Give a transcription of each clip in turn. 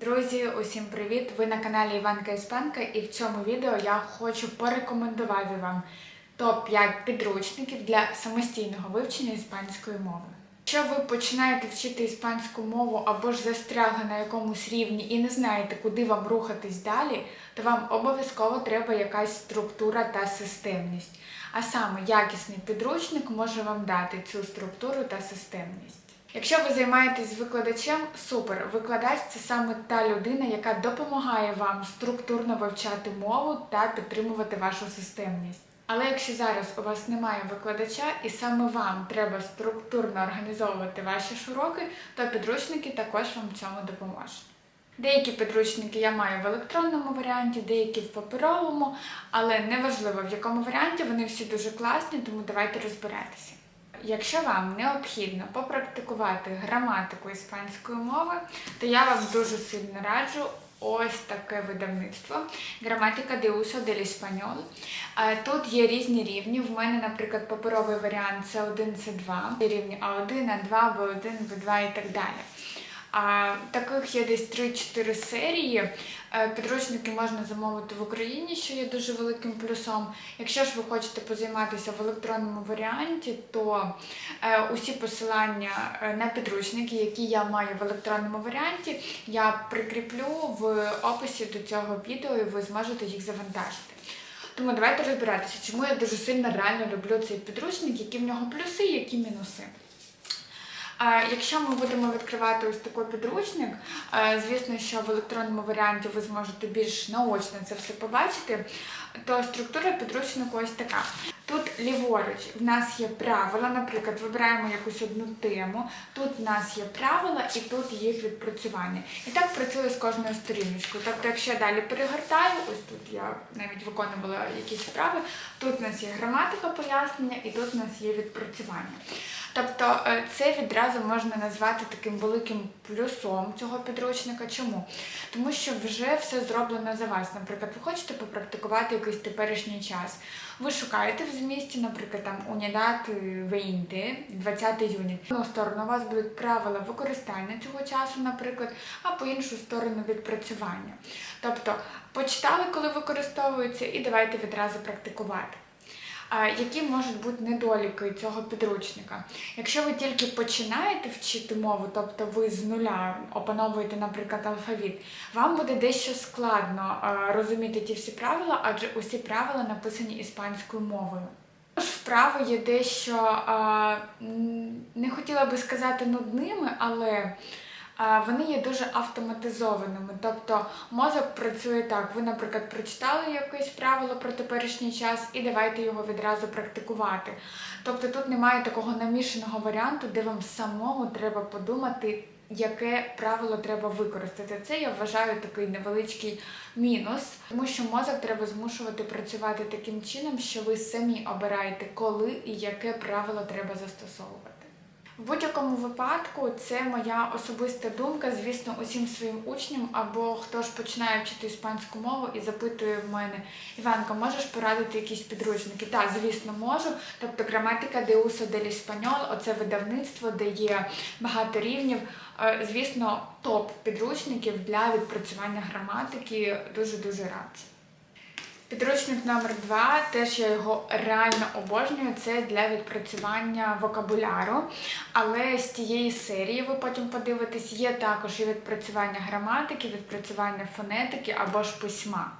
Друзі, усім привіт! Ви на каналі Іванка Іспанка і в цьому відео я хочу порекомендувати вам топ-5 підручників для самостійного вивчення іспанської мови. Якщо ви починаєте вчити іспанську мову або ж застрягли на якомусь рівні і не знаєте, куди вам рухатись далі, то вам обов'язково треба якась структура та системність. А саме якісний підручник може вам дати цю структуру та системність. Якщо ви займаєтесь викладачем, супер. Викладач це саме та людина, яка допомагає вам структурно вивчати мову та підтримувати вашу системність. Але якщо зараз у вас немає викладача і саме вам треба структурно організовувати ваші уроки, то підручники також вам в цьому допоможуть. Деякі підручники я маю в електронному варіанті, деякі в паперовому, але неважливо в якому варіанті, вони всі дуже класні, тому давайте розбиратися. Якщо вам необхідно попрактикувати граматику іспанської мови, то я вам дуже сильно раджу ось таке видавництво Граматика de uso del español. Тут є різні рівні. В мене, наприклад, паперовий варіант це 1 це 2 рівні А1, А2, Б1, Б2 і так далі. А таких є десь 3-4 серії. Е, Підручники можна замовити в Україні, що є дуже великим плюсом. Якщо ж ви хочете позайматися в електронному варіанті, то е, усі посилання е, на підручники, які я маю в електронному варіанті, я прикріплю в описі до цього відео, і ви зможете їх завантажити. Тому давайте розбиратися, чому я дуже сильно реально люблю цей підручник, які в нього плюси, які мінуси. Якщо ми будемо відкривати ось такий підручник, е, звісно, що в електронному варіанті ви зможете більш наочно це все побачити, то структура підручнику ось така. Тут ліворуч в нас є правила, наприклад, вибираємо якусь одну тему. Тут в нас є правила і тут їх відпрацювання. І так працює з кожною сторіночкою. Тобто, якщо я далі перегортаю, ось тут я навіть виконувала якісь вправи, тут у нас є граматика пояснення і тут у нас є відпрацювання. Тобто е, це відразу можна назвати таким великим плюсом цього підручника. Чому? Тому що вже все зроблено за вас. Наприклад, ви хочете попрактикувати якийсь теперішній час. Ви шукаєте в змісті, наприклад, там унідат 20, 20 юніт. В одну сторону у вас будуть правила використання цього часу, наприклад, а по іншу сторону відпрацювання. Тобто почитали, коли використовується, і давайте відразу практикувати. Які можуть бути недоліки цього підручника? Якщо ви тільки починаєте вчити мову, тобто ви з нуля опановуєте, наприклад, алфавіт, вам буде дещо складно розуміти ті всі правила, адже усі правила написані іспанською мовою. Також Вправи є дещо не хотіла би сказати нудними, але Вони є дуже автоматизованими, тобто мозок працює так. Ви, наприклад, прочитали якесь правило про теперішній час і давайте його відразу практикувати. Тобто тут немає такого намішаного варіанту, де вам самому треба подумати, яке правило треба використати. Це я вважаю такий невеличкий мінус, тому що мозок треба змушувати працювати таким чином, що ви самі обираєте, коли і яке правило треба застосовувати. В будь-якому випадку це моя особиста думка, звісно, усім своїм учням або хто ж починає вчити іспанську мову і запитує в мене, Іванка, можеш порадити якісь підручники? Так, звісно, можу. Тобто граматика de uso del español, оце видавництво, де є багато рівнів. Е, Звісно, топ підручників для відпрацювання граматики дуже-дуже раджу. Підручник номер два, теж я його реально обожнюю. Це для відпрацювання вокабуляру. Але з тієї серії ви потім подивитесь, є також і відпрацювання граматики, відпрацювання фонетики або ж письма.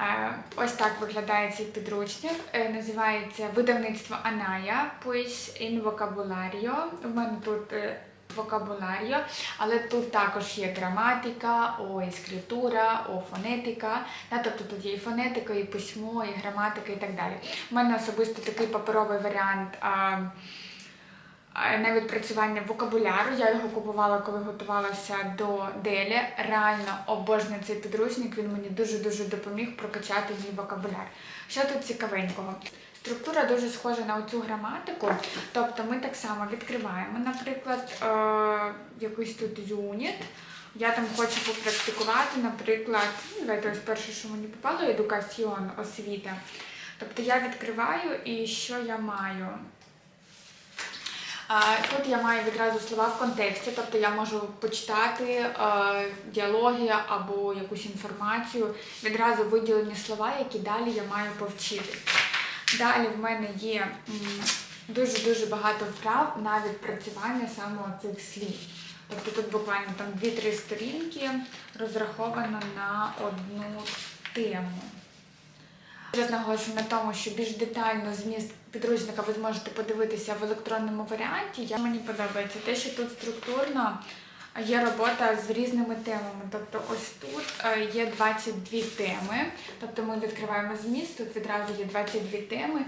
Е, Ось так виглядає цей підручник. Е, Називається видавництво Аная, pues in vocabulario. У мене тут е, вокабуларіо, але тут також є граматика, о ескритура, о фонетика. Да, тобто тут є і фонетика, і письмо, і граматика, і так далі. У мене особисто такий паперовий варіант. А, а, на відпрацювання вокабуляру. Я його купувала, коли готувалася до Делі. Реально обожнюю цей підручник. Він мені дуже-дуже допоміг прокачати мій вокабуляр. Що тут цікавенького? Структура дуже схожа на оцю граматику. Тобто ми так само відкриваємо, наприклад, е- якийсь тут юніт. Я там хочу попрактикувати, наприклад, ну, давайте ось перше, що мені попало, едукаціон, освіта. Тобто я відкриваю і що я маю? Тут я маю відразу слова в контексті, тобто я можу почитати е, діалоги або якусь інформацію, відразу виділені слова, які далі я маю повчити. Далі в мене є дуже-дуже багато вправ на відпрацювання саме цих слів. Тобто тут буквально там 2-3 сторінки розраховано на одну тему. Я наголошую на тому, що більш детально зміст підручника ви зможете подивитися в електронному варіанті. Я, мені подобається те, що тут структурно є робота з різними темами. Тобто ось тут е, є 22 теми, тобто ми відкриваємо зміст, тут відразу є 22 теми,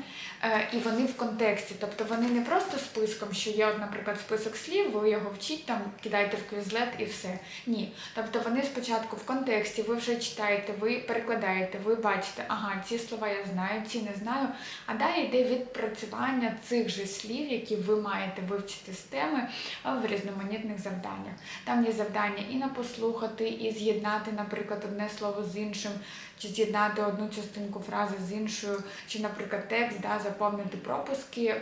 е, і вони в контексті. Тобто вони не просто списком, що є, наприклад, список слів, ви його вчіть, там кидаєте в квізлет і все. Ні. Тобто вони спочатку в контексті, ви вже читаєте, ви перекладаєте, ви бачите, ага, ці слова я знаю, ці не знаю. А далі йде відпрацювання цих же слів, які ви маєте вивчити з теми е, в різноманітних завданнях. Там є завдання і на послухати, і з'єднати, наприклад, одне слово з іншим, чи з'єднати одну частинку фрази з іншою, чи, наприклад, текст да, заповнити пропуски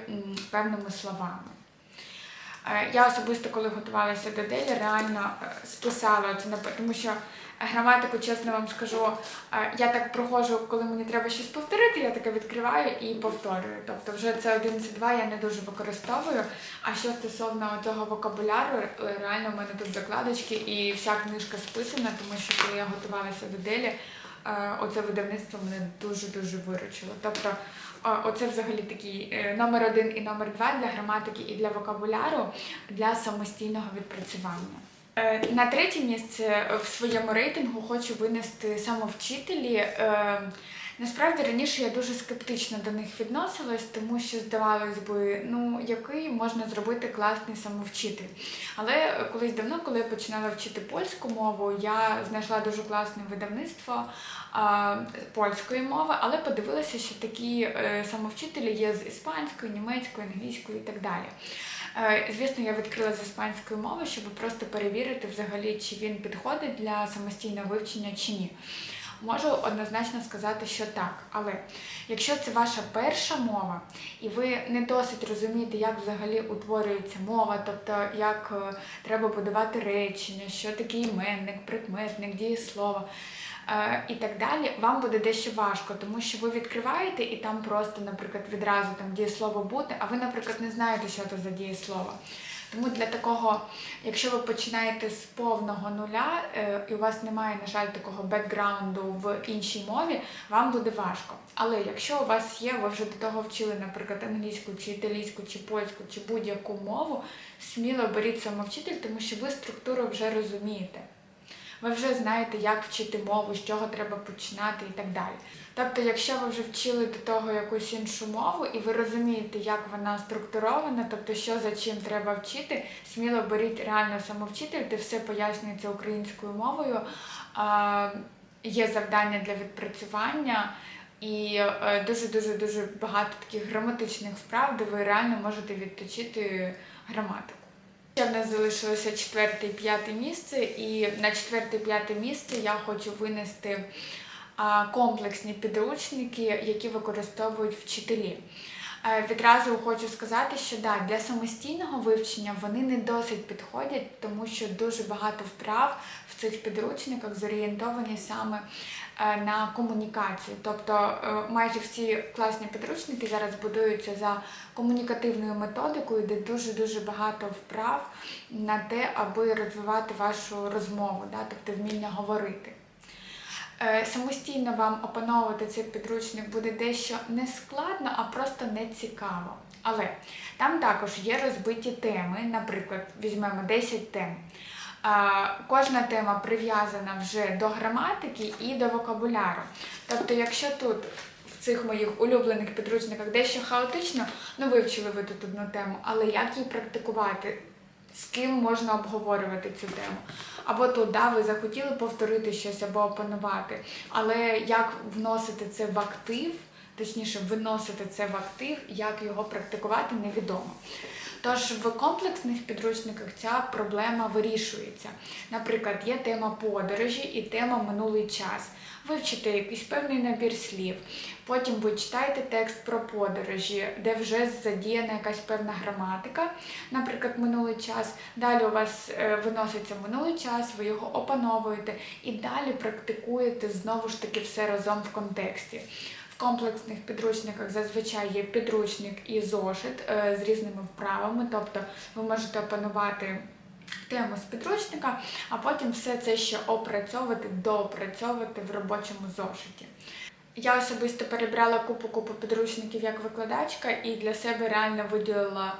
певними словами. Е, Я особисто, коли готувалася до делі, реально е, списала це тому що граматику, чесно вам скажу, е, я так проходжу, коли мені треба щось повторити, я таке відкриваю і повторюю. Тобто вже це один це два я не дуже використовую. А що стосовно цього вокабуляру, е, реально в мене тут закладочки і вся книжка списана, тому що коли я готувалася до делі, е, оце видавництво мене дуже-дуже виручило. Тобто Оце взагалі такий е, номер один і номер два для граматики і для вокабуляру для самостійного відпрацювання. Е, На третє місце в своєму рейтингу хочу винести самовчителі. Е, Насправді раніше я дуже скептично до них відносилась, тому що здавалось би, ну який можна зробити класний самовчитель. Але колись давно, коли я починала вчити польську мову, я знайшла дуже класне видавництво а, польської мови, але подивилася, що такі е, самовчителі є з іспанської, німецької, англійської і так далі. Е, Звісно, я відкрила з іспанської мови, щоб просто перевірити взагалі, чи він підходить для самостійного вивчення чи ні. Можу однозначно сказати, що так. Але якщо це ваша перша мова, і ви не досить розумієте, як взагалі утворюється мова, тобто як е, треба будувати речення, що таке іменник, прикметник, дієслово. І так далі, вам буде дещо важко, тому що ви відкриваєте і там просто, наприклад, відразу там дієслово бути, а ви, наприклад, не знаєте, що це за дієслово. Тому для такого, якщо ви починаєте з повного нуля, е, і у вас немає, на жаль, такого бекграунду в іншій мові, вам буде важко. Але якщо у вас є, ви вже до того вчили, наприклад, англійську чи італійську, чи польську, чи будь-яку мову, сміло беріть самовчитель, тому що ви структуру вже розумієте. Ви вже знаєте, як вчити мову, з чого треба починати і так далі. Тобто, якщо ви вже вчили до того якусь іншу мову, і ви розумієте, як вона структурована, тобто що за чим треба вчити, сміло беріть реально самовчитель, де все пояснюється українською мовою. Є завдання для відпрацювання. І е, дуже дуже багато таких граматичних вправ, де ви реально можете відточити граматику. Ще в нас залишилося четверте і п'яте місце, і на четверте і п'яте місце я хочу винести комплексні підручники, які використовують вчителі. Е, Відразу хочу сказати, що да, для самостійного вивчення вони не досить підходять, тому що дуже багато вправ в цих підручниках зорієнтовані саме на комунікацію. Тобто е, майже всі класні підручники зараз будуються за комунікативною методикою, де дуже-дуже багато вправ на те, аби розвивати вашу розмову, да, тобто вміння говорити. Е, Самостійно вам опановувати цей підручник буде дещо не складно, а просто не цікаво. Але там також є розбиті теми, наприклад, візьмемо 10 тем. Кожна тема прив'язана вже до граматики і до вокабуляру. Тобто, якщо тут в цих моїх улюблених підручниках дещо хаотично, ну вивчили ви тут одну тему, але як її практикувати? З ким можна обговорювати цю тему? Або тут, да, ви захотіли повторити щось або опанувати, але як вносити це в актив, точніше, виносити це в актив, як його практикувати, невідомо. Тож в комплексних підручниках ця проблема вирішується. Наприклад, є тема подорожі і тема минулий час. Ви вчите якийсь певний набір слів. Потім ви читаєте текст про подорожі, де вже задіяна якась певна граматика, наприклад, минулий час. Далі у вас е, виноситься минулий час, ви його опановуєте і далі практикуєте знову ж таки все разом в контексті. В комплексних підручниках зазвичай є підручник і зошит е, з різними вправами, тобто ви можете опанувати тему з підручника, а потім все це ще опрацьовувати, доопрацьовувати в робочому зошиті. Я особисто перебрала купу-купу підручників як викладачка і для себе реально виділила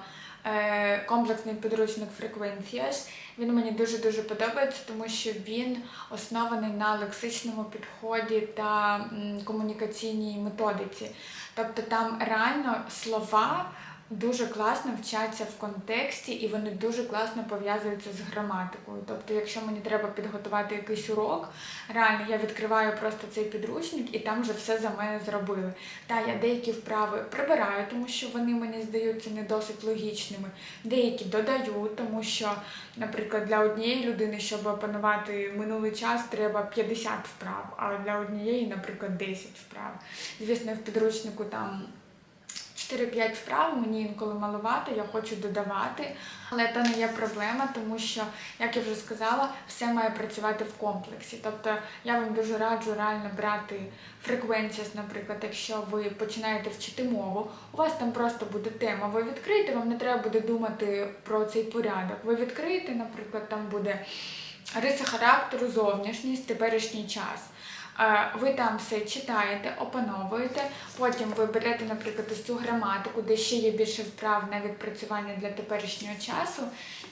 е, комплексний підручник Frequentias. Він мені дуже-дуже подобається, тому що він оснований на лексичному підході та комунікаційній методиці. Тобто там реально слова дуже класно вчаться в контексті і вони дуже класно пов'язуються з граматикою. Тобто, якщо мені треба підготувати якийсь урок, реально я відкриваю просто цей підручник і там вже все за мене зробили. Та я деякі вправи прибираю, тому що вони мені здаються не досить логічними. Деякі додаю, тому що, наприклад, для однієї людини, щоб опанувати минулий час, треба 50 вправ, а для однієї, наприклад, 10 вправ. Звісно, в підручнику там. 4-5 вправ мені інколи маловато, я хочу додавати, але це не є проблема, тому що, як я вже сказала, все має працювати в комплексі. Тобто я вам дуже раджу реально брати фреквенціас, наприклад, якщо ви починаєте вчити мову, у вас там просто буде тема. Ви відкриєте, вам не треба буде думати про цей порядок. Ви відкриєте, наприклад, там буде риси характеру, зовнішність, теперішній час. Е, Ви там все читаєте, опановуєте, потім ви берете, наприклад, ось цю граматику, де ще є більше вправ на відпрацювання для теперішнього часу.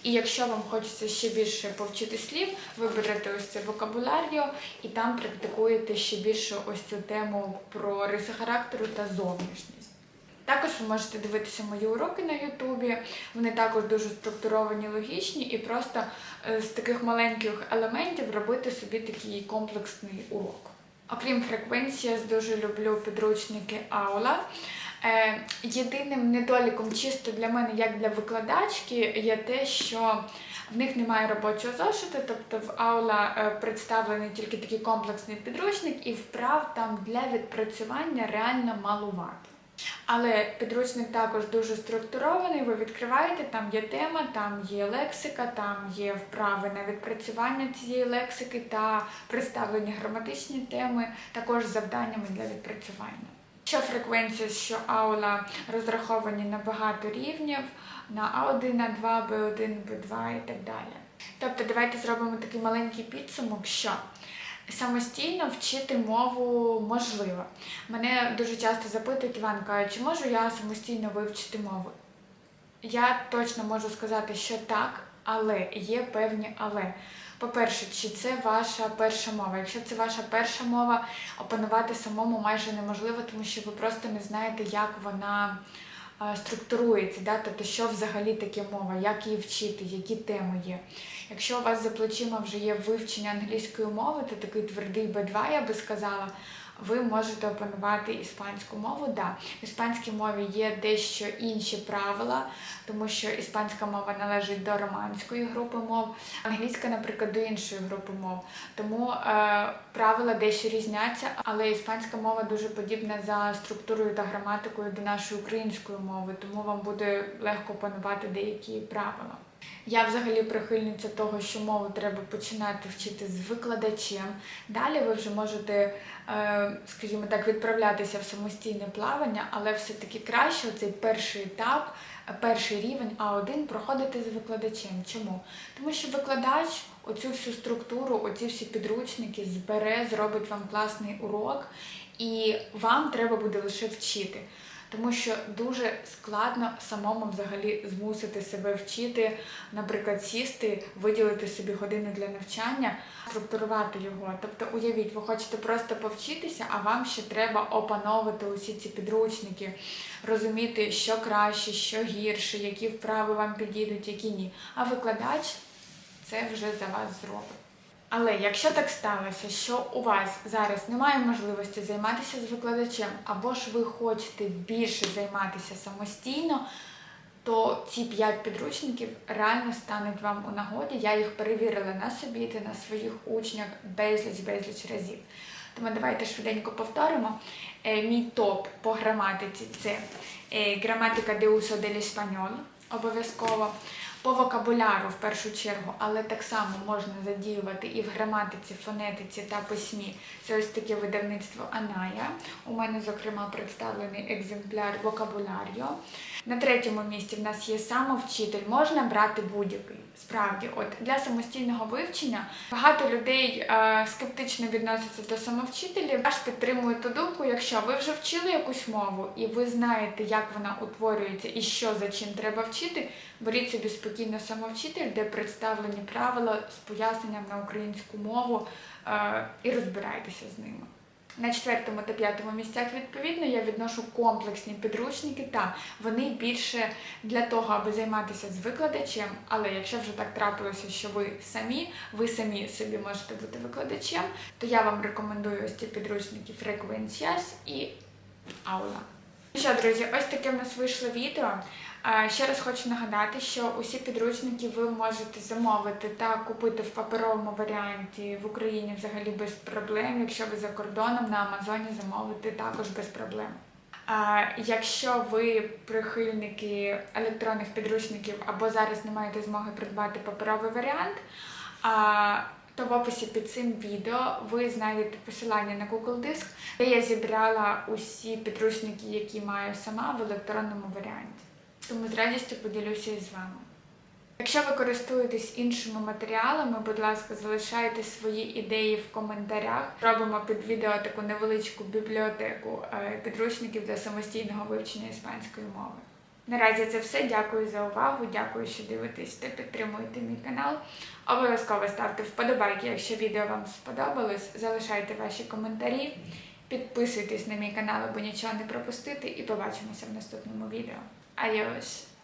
І якщо вам хочеться ще більше повчити слів, ви берете ось це вокабуляріо і там практикуєте ще більше ось цю тему про риси характеру та зовнішність. Також ви можете дивитися мої уроки на Ютубі. Вони також дуже структуровані, логічні, і просто е, з таких маленьких елементів робити собі такий комплексний урок. Окрім фреквенції, я дуже люблю підручники Аула. Е, Єдиним недоліком чисто для мене, як для викладачки, є те, що в них немає робочого зошиту, тобто в Аула е, представлений тільки такий комплексний підручник, і вправ там для відпрацювання реально малувато. Але підручник також дуже структурований. Ви відкриваєте, там є тема, там є лексика, там є вправи на відпрацювання цієї лексики та представлені граматичні теми, також завданнями для відпрацювання. Що фреквенція, що аула розраховані на багато рівнів, на А1, А2, Б1, Б2 і так далі. Тобто, давайте зробимо такий маленький підсумок, що самостійно вчити мову можливо. Мене дуже часто запитують, Іванка, чи можу я самостійно вивчити мову? Я точно можу сказати, що так, але є певні але. По-перше, чи це ваша перша мова? Якщо це ваша перша мова, опанувати самому майже неможливо, тому що ви просто не знаєте, як вона е, структурується, да? тобто, що взагалі таке мова, як її вчити, які теми є. Якщо у вас за плечима вже є вивчення англійської мови, то такий твердий B2, я би сказала, ви можете опанувати іспанську мову. Да, в іспанській мові є дещо інші правила, тому що іспанська мова належить до романської групи мов, англійська, наприклад, до іншої групи мов. Тому е, правила дещо різняться, але іспанська мова дуже подібна за структурою та граматикою до нашої української мови, тому вам буде легко опанувати деякі правила. Я взагалі прихильниця того, що мову треба починати вчити з викладачем. Далі ви вже можете, е, скажімо так, відправлятися в самостійне плавання, але все-таки краще цей перший етап, перший рівень А1 проходити з викладачем. Чому? Тому що викладач оцю всю структуру, оці всі підручники збере, зробить вам класний урок, і вам треба буде лише вчити. Тому що дуже складно самому взагалі змусити себе вчити, наприклад, сісти, виділити собі годину для навчання, структурувати його. Тобто, уявіть, ви хочете просто повчитися, а вам ще треба опановувати усі ці підручники, розуміти, що краще, що гірше, які вправи вам підійдуть, які ні. А викладач це вже за вас зробить. Але якщо так сталося, що у вас зараз немає можливості займатися з викладачем, або ж ви хочете більше займатися самостійно, то ці 5 підручників реально стануть вам у нагоді. Я їх перевірила на собі та на своїх учнях безліч-безліч разів. Тому давайте швиденько повторимо. Е, Мій топ по граматиці це е, граматика de uso del обов'язково. По вокабуляру в першу чергу, але так само можна задіювати і в граматиці, фонетиці та письмі. Це ось таке видавництво Аная. У мене, зокрема, представлений екземпляр вокабуляріо. На третьому місці в нас є самовчитель. Можна брати будь-який. Справді, от для самостійного вивчення багато людей е, скептично відносяться до самовчителів. Я ж підтримую ту думку, якщо ви вже вчили якусь мову і ви знаєте, як вона утворюється і що за чим треба вчити, беріть собі спокійно самовчитель, де представлені правила з поясненням на українську мову е, і розбирайтеся з ними. На четвертому та п'ятому місцях відповідно я відношу комплексні підручники, та вони більше для того, аби займатися з викладачем. Але якщо вже так трапилося, що ви самі, ви самі собі можете бути викладачем, то я вам рекомендую ось ці підручники Frequencias і Aula. Ну Що, друзі, ось таке в нас вийшло відео. Ще раз хочу нагадати, що усі підручники ви можете замовити та купити в паперовому варіанті в Україні взагалі без проблем. Якщо ви за кордоном на Амазоні замовити також без проблем. Якщо ви прихильники електронних підручників або зараз не маєте змоги придбати паперовий варіант, то в описі під цим відео ви знайдете посилання на Google Диск, де я зібрала усі підручники, які маю сама в електронному варіанті. Тому з радістю поділюся із вами. Якщо ви користуєтесь іншими матеріалами, будь ласка, залишайте свої ідеї в коментарях. Робимо під відео таку невеличку бібліотеку е, підручників для самостійного вивчення іспанської мови. Наразі це все. Дякую за увагу. Дякую, що дивитесь та підтримуєте мій канал. Обов'язково ставте вподобайки, якщо відео вам сподобалось. Залишайте ваші коментарі, підписуйтесь на мій канал, аби нічого не пропустити, і побачимося в наступному відео. Adios!